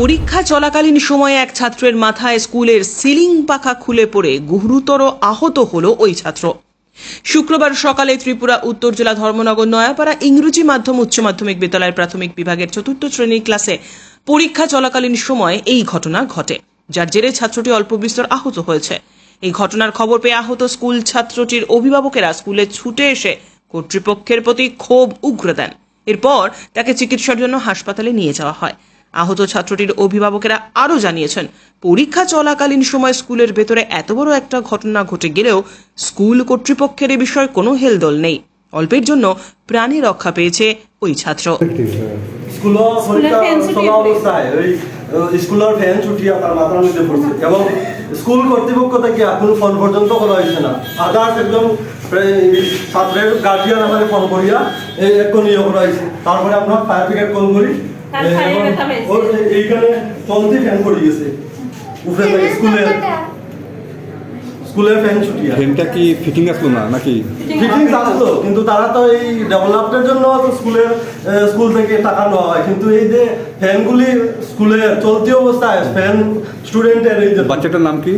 পরীক্ষা চলাকালীন সময়ে এক ছাত্রের মাথায় স্কুলের সিলিং পাখা খুলে পড়ে গুরুতর আহত হলো ওই ছাত্র। শুক্রবার সকালে ত্রিপুরা, উত্তর জেলা ধর্মনগর, নয়াপাড়া, ইংরেজি মাধ্যম, উচ্চ মাধ্যমিক বিদ্যালয়ের প্রাথমিক বিভাগের চতুর্থ শ্রেণির ক্লাসে পরীক্ষা চলাকালীন সময় এই ঘটনা ঘটে, যার জেরে ছাত্রটি অল্প বিস্তর আহত হয়েছে। এই ঘটনার খবর পেয়ে আহত স্কুল ছাত্রটির অভিভাবকেরা স্কুলে ছুটে এসে কর্তৃপক্ষের প্রতি ক্ষোভ উগ্র দেন। এরপর তাকে চিকিৎসার জন্য হাসপাতালে নিয়ে যাওয়া হয়। আহত ছাত্রটির অভিভাবকেরা আরও জানিয়েছেন পরীক্ষা চলাকালীন সময় স্কুলের ভেতরে এত বড় একটা ঘটনা ঘটে গেলেও স্কুল কর্তৃপক্ষের এ বিষয়ে কোনো হেলদোল নেই। অল্পের জন্য প্রাণী রক্ষা পেয়েছে ওই ছাত্র। তার মাথার মধ্যে পড়ছে এবং স্কুল কর্তৃপক্ষ থেকে এখনও ফোন পর্যন্ত করা হয়েছে না। আদার্স একজন ছাত্রের গার্জিয়ান আমাদের ফোন করিয়া করা হয়েছে। তারপরে আপনার ফায়ার ব্রিগেড কল করি এইখানে চলতি ফ্যান পড়ে গেছে। উপরে থেকে স্কুলের স্কুলের ফ্যান ছুটি ফ্রেমটা কি ফিটিং আসলো না নাকি? ফিটিংস আসলো। কিন্তু তারা তো এই ডেভেলপমেন্টের জন্য তো স্কুলের স্কুল থেকে টাকা নেওয়া হয়। কিন্তু এই যে ফ্যানগুলি স্কুলের চলতি অবস্থায় ফ্যান স্টুডেন্টের এই যে বাচ্চাটার নাম কি?